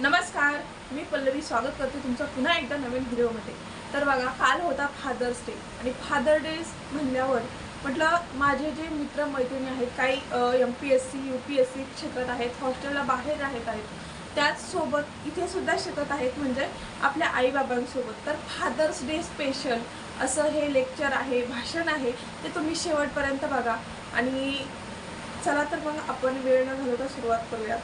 नमस्कार मी पल्लवी स्वागत करते तुमचं पुन्हा एकदा नवीन व्हिडिओमध्ये. तर बघा काल होता फादर्स डे आणि फादर डे म्हणल्यावर म्हटलं माझे जे मित्र मैत्रिणी आहेत काही M P S C U P S C शिकत आहेत हॉस्टेलला बाहेर राहत आहेत त्याचसोबत इथे सुद्धा शिकत आहेत म्हणजे आपल्या आईबाबांसोबत. तर फादर्स डे स्पेशल असं हे लेक्चर आहे भाषण आहे ते तुम्ही शेवटपर्यंत बघा. आणि चला तर मग आपण वेळ न घालवता सुरुवात करूयात.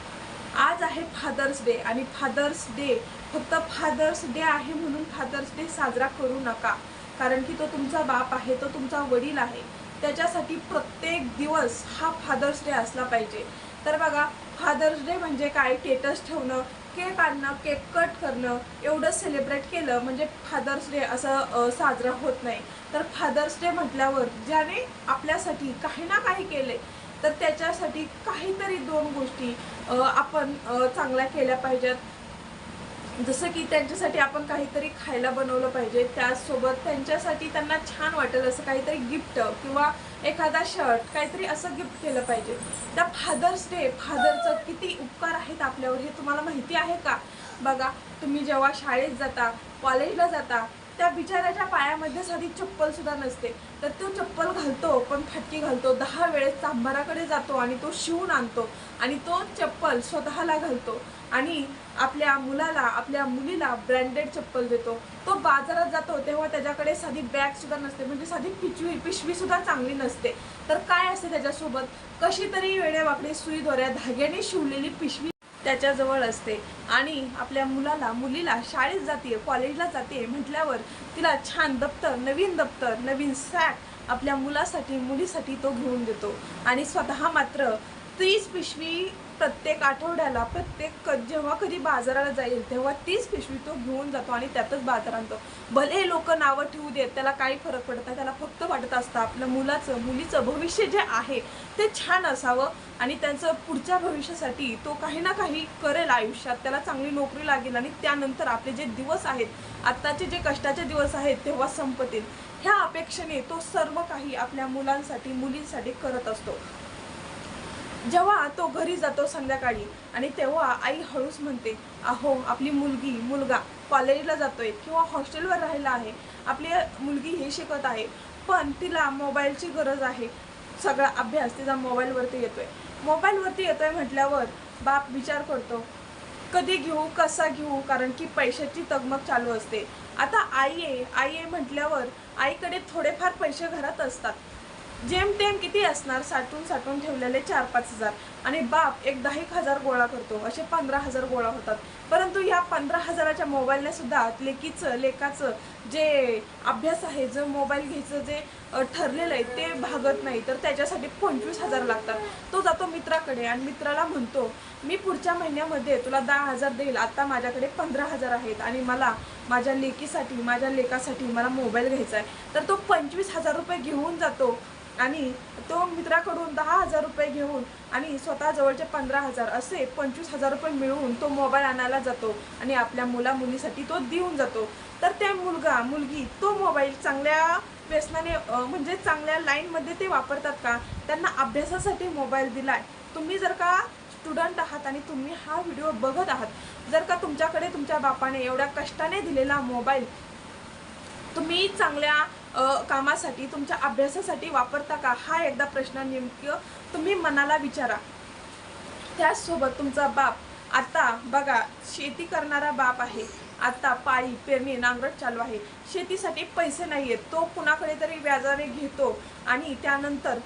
आज आहे फादर्स डे आणि फादर्स डे फक्त फादर्स डे आहे म्हणून फादर्स डे साजरा करू नका. कारण की तो तुमचा बाप आहे तो तुमचा वडील आहे. त्याच्यासाठी प्रत्येक दिवस हा फादर्स डे असला पाहिजे. तर बघा फादर्स डे म्हणजे काय? स्टेटस ठेवणं केक आणणं केक कट करणं एवढं सेलिब्रेट केलं म्हणजे फादर्स डे असं साजरा होत नाही. तर फादर्स डे म्हटल्यावर ज्याने आपल्यासाठी काही ना काही केले तर त्याच्यासाठी काहीतरी दोन गोष्टी आपण चांगल्या केल्या पाहिजेत. जसं की त्यांच्यासाठी आपण काहीतरी खायला बनवलं पाहिजे त्याचसोबत त्यांच्यासाठी त्यांना छान वाटेल असं काहीतरी गिफ्ट किंवा एखादा शर्ट काहीतरी असं गिफ्ट केलं पाहिजे. त्या फादर्स डे फादरचं किती उपकार आहेत आपल्यावर हे तुम्हाला माहिती आहे का? बघा तुम्ही जेव्हा शाळेत जाता कॉलेजला जाता त्या बिचाऱ्याच्या पायामध्ये साधी चप्पल सुद्धा नसते. तर तो चप्पल घालतो पण फटकी घालतो. दहा वेळेस चांभाराकडे जातो आणि तो शिवून आणतो. आणि तो चप्पल स्वतःला घालतो आणि आपल्या मुलाला आपल्या मुलीला ब्रँडेड चप्पल देतो. तो बाजारात जातो तेव्हा त्याच्याकडे साधी बॅगसुद्धा नसते. म्हणजे साधी पिशवी पिशवीसुद्धा चांगली नसते. तर काय असते त्याच्यासोबत? कशी तरी वेड्यावाकडे सुईद्वाऱ्या धाग्याने शिवलेली पिशवी त्याच्याजवळ असते. आणि आपल्या मुलाला मुलीला शाळेत जाते कॉलेजला जाते म्हटल्यावर तिला छान दप्तर नवीन दप्तर नवीन सॅक आपल्या मुलासाठी मुलीसाठी तो घेऊन देतो. आणि स्वतः मात्र तीच पिशवी प्रत्येक आठवड्याला प्रत्येक जेव्हा कधी बाजाराला जाईल तेव्हा तीच पिशवी तो घेऊन जातो आणि त्यातच बाजार आणतो. भले लोक नावं ठेवू देत त्याला काही फरक पडत नाही त्याला फक्त वाटत असतं आपल्या मुलाचं मुलीचं भविष्य जे आहे ते छान असावं आणि त्यांचं पुढच्या भविष्यासाठी तो काही ना काही करेल आयुष्यात त्याला चांगली नोकरी लागेल आणि त्यानंतर आपले जे दिवस आहेत आत्ताचे जे कष्टाचे दिवस आहेत तेव्हा संपतील. ह्या अपेक्षेने तो सर्व काही आपल्या मुलांसाठी मुलींसाठी करत असतो. जेव्हा तो घरी जातो संध्याकाळी आणि तेव्हा आई हळूच म्हणते अहो आपली मुलगी मुलगा कॉलेजला जातोय किंवा हॉस्टेलवर राहिला आहे. आपली मुलगी हे शिकत आहे पण तिला मोबाईलची गरज आहे. सगळा अभ्यास तिचा मोबाईलवरती येतोय. मोबाईलवरती येतोय म्हटल्यावर बाप विचार करतो कधी घेऊ कसा घेऊ? कारण की पैशाची तगमग चालू असते. आता आई आहे आई आहे म्हटल्यावर आईकडे थोडेफार पैसे घरात असतात. जेमतेम किती असणार साठून साठवून ठेवलेले चार पाच हजार. आणि बाप एक दहा एक हजार गोळा करतो. असे पंधरा हजार गोळा होतात. परंतु या पंधरा हजाराच्या मोबाईलने सुद्धा लेकीचं लेकाचं जे अभ्यास आहे जो मोबाईल घ्यायचं जे ठरलेलं आहे ते भागत नाही. तर त्याच्यासाठी पंचवीस हजार लागतात. तो जातो मित्राकडे आणि मित्राला म्हणतो मी पुढच्या महिन्यामध्ये तुला दहा हजार देईल. आता माझ्याकडे पंधरा हजार आहेत आणि मला माझ्या लेकीसाठी माझ्या लेकासाठी मला मोबाईल घ्यायचा आहे. तर तो पंचवीस हजार रुपये घेऊन जातो आणि तो मित्राकडून दहा हजार रुपये घेऊन आणि स्वतः जवळचे पंधरा हजार असे पंचवीस हजार रुपये मिळवून तो मोबाईल आणायला जातो आणि आपल्या मुला मुलीसाठी तो देऊन जातो. तर त्या मुलगा मुलगी तो मोबाईल चांगल्या व्यसनाने म्हणजे चांगल्या लाईनमध्ये ते वापरतात का? त्यांना अभ्यासासाठी मोबाईल दिलाय. तुम्ही जर का स्टुडंट आहात आणि तुम्ही हा व्हिडिओ बघत आहात. जर का तुमच्याकडे तुमच्या बापाने एवढ्या कष्टाने दिलेला मोबाईल तुम्ही चांगल्या कामासाठी तुमच्या अभ्यासासाठी वापरता का? हा एकदा प्रश्न नेमकं तुम्ही मनाला विचारा. त्याचसोबत तुमचा बाप आता बघा शेती करणारा बाप आहे. आता पाळी पेरणी नांगरट चालू आहे. शेतीसाठी पैसे नाही आहेत तो कुणाकडे तरी व्याजाने घेतो आणि त्यानंतर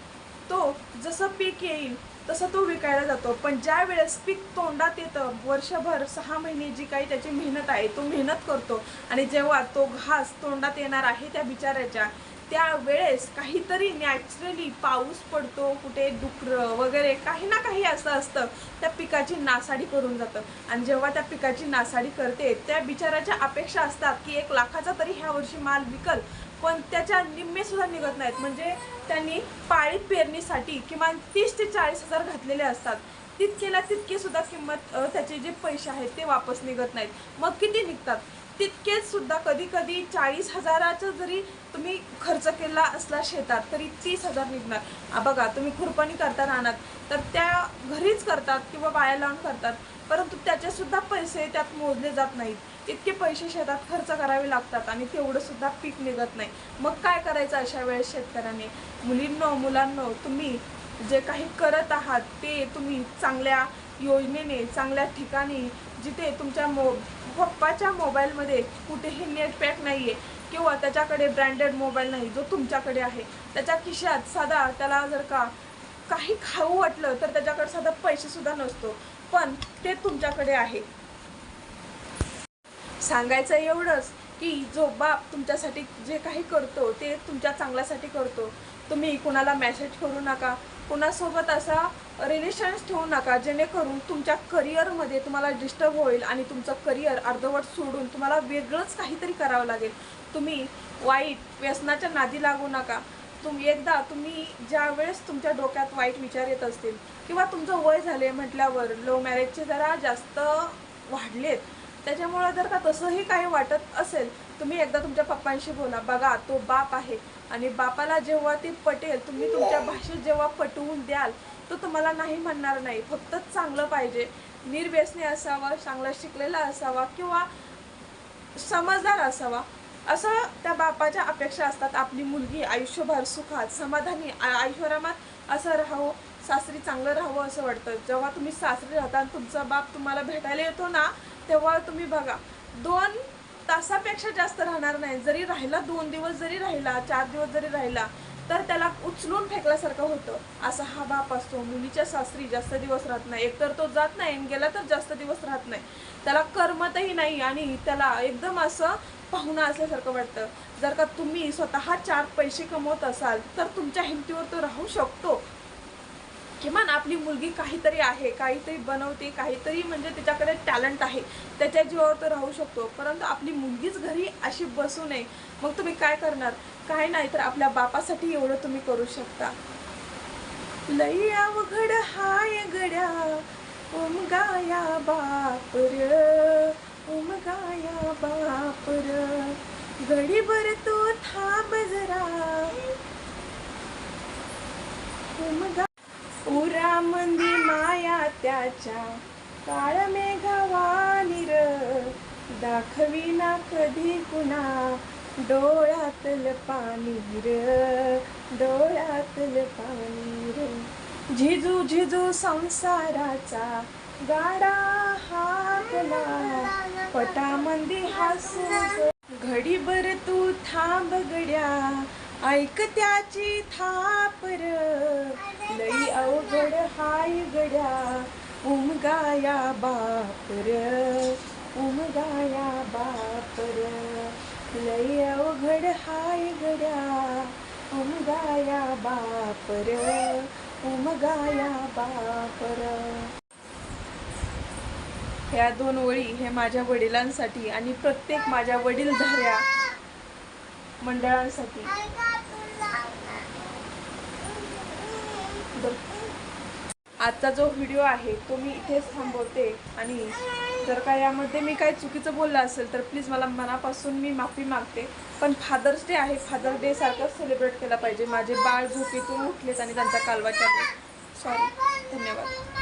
तो जसं पीक येईल तसं तो विकायला जातो. पण ज्या वेळेस पीक तोंडात येतं वर्षभर सहा महिने जी काही त्याची मेहनत आहे तो मेहनत करतो. आणि जेव्हा तो घास तोंडात येणार आहे त्या बिचाऱ्याच्या त्यावेळेस काहीतरी नॅचरली पाऊस पडतो कुठे डुकरं वगैरे काही ना काही असं असतं. त्या पिकाची नासाडी करून जातं. आणि जेव्हा त्या पिकाची नासाडी करते त्या बिचाऱ्याच्या अपेक्षा असतात की एक लाखाचा तरी ह्या वर्षी माल विकल. पण त्याच्या निम्मे सुद्धा निघत नाहीत. म्हणजे त्यांनी पाळीत पेरणीसाठी किमान तीस ते चाळीस हजार घातलेले असतात. तितकेला तितके सुद्धा किंमत त्याचे जे पैसे आहेत ते वापस निघत नाहीत. मग किती निघतात? तितकेच सुद्धा कधी कधी चाळीस हजाराचा जरी तुम्ही खर्च केला असला शेतात तरी तीस हजार निघणार. बघा तुम्ही खुरपणी करता रानात तर त्या घरीच करतात किंवा बाया लावून करतात परंतु त्याचेसुद्धा पैसे त्यात मोजले जात नाहीत. इतके पैसे शेतात खर्च करावे लागतात आणि तेवढंसुद्धा पीक निघत नाही. मग काय करायचं अशा वेळेस शेतकऱ्याने? मुलींनो मुलांनो तुम्ही जे काही करत आहात ते तुम्ही चांगल्या योजनेने चांगल्या ठिकाणी जिथे तुमच्या मो पप्पाच्या मोबाईलमध्ये कुठेही नेट पॅक नाही आहे किंवा त्याच्याकडे ब्रँडेड मोबाईल नाही जो तुमच्याकडे आहे. त्याच्या खिशात साधा त्याला जर का काही खाऊ वाटलं तर त्याच्याकडे साधा पैसेसुद्धा नसतो पण ते तुमच्याकडे आहे. सांगायचं एवढंच की जो बाप तुमच्यासाठी जे काही करतो ते तुमच्या चांगल्यासाठी करतो. तुम्ही कुणाला मेसेज करू नका. कुणासोबत असा रिलेशन्स ठेवू नका. जेणेकरून तुमच्या करिअरमध्ये तुम्हाला डिस्टर्ब होईल आणि तुमचं करिअर अर्धवट सोडून तुम्हाला वेगळंच काहीतरी करावं लागेल. तुम्ही वाईट व्यसनाच्या नादी लागू नका. तुम्ही एकदा तुम्ही ज्या वेळेस तुमच्या डोक्यात वाईट विचार येत असतील किंवा तुमचं वय झाले म्हटल्यावर लव्ह मॅरेजचे जरा जास्त वाढलेत. त्याच्यामुळं जर का तसंही काही वाटत असेल तुम्ही एकदा तुमच्या पप्पांशी बोला. बघा तो बाप आहे आणि बापाला जेव्हा ते पटेल तुम्ही तुमच्या भाषेत जेव्हा पटवून द्याल तो तुम्हाला नाही म्हणणार नाही. फक्त चांगलं पाहिजे. निर्व्यसनी असावा चांगला शिकलेला असावा किंवा समजदार असावा. असं त्या बापाच्या अपेक्षा असतात. आपली मुलगी आयुष्यभर सुखात समाधानी आयुष्यरामात असं राहावं सासरी चांगलं राहावं असं वाटतं. जेव्हा तुम्ही सासरी राहता आणि तुमचा बाप तुम्हाला भेटायला येतो ना तेव्हा तुम्ही बघा दोन तासापेक्षा जास्त राहणार नाही. जरी राहिला दोन दिवस जरी राहिला चार दिवस जरी राहिला तर त्याला उचलून फेकल्यासारखं होतं. असा हा बाप असतो. मुलीच्या सासरी जास्त दिवस राहत नाही. एकतर तो जात नाही आणि गेला तर जास्त दिवस राहत नाही. त्याला करमतही नाही आणि त्याला एकदम असं पाहुणा असल्यासारखं वाटतं. जर का तुम्ही स्वतः चार पैसे कमवत असाल तर तुमच्या हिमतीवर तो राहू शकतो. किमान आपली मुलगी काहीतरी आहे काहीतरी बनवते काहीतरी म्हणजे त्याच्याकडे टॅलेंट आहे त्याच्या जीवावर तो राहू शकतो. परंतु आपली मुलगीच घरी अशी बसू नये मग तुम्ही काय करणार? काय नाही तर आपल्या बापासाठी एवढं तुम्ही करू शकता. लय्या अवघड हाय गड्या उमगाया बापर ओम गाया बापर. गडीभर तो थांब जरा. उमगा उरा मंदी माया त्याच्या काळ मेघवानीर. दाखविना कधी कुणा डोळ्यातल पाणीर डोळ्यातल पाणीर झिजू झिजू संसाराचा गाडा हाकला. पटामंदी हसू घडीभर तू थांब गड्या. ऐक त्याची थापर. गड हाय गड्या उमगाया बापर उमगाया बापर लय अवघड हाय गड्या उमगाया बापर उमगाया बापर ह्या दोन ओळी हे माझ्या वडिलांसाठी आणि प्रत्येक माझ्या वडीलधाऱ्या मंडळांसाठी बरं. आजचा जो व्हिडिओ आहे तो मी इथेच थांबवते. आणि जर का यामध्ये मी काही चुकीचं बोललं असेल तर प्लीज मला मनापासून मी माफी मागते. पण फादर्स डे आहे फादर डे सारखं सेलिब्रेट केला पाहिजे. माझे बाळ झोपेतून उठलेत आणि त्यांचा कालवा चालू सॉरी धन्यवाद.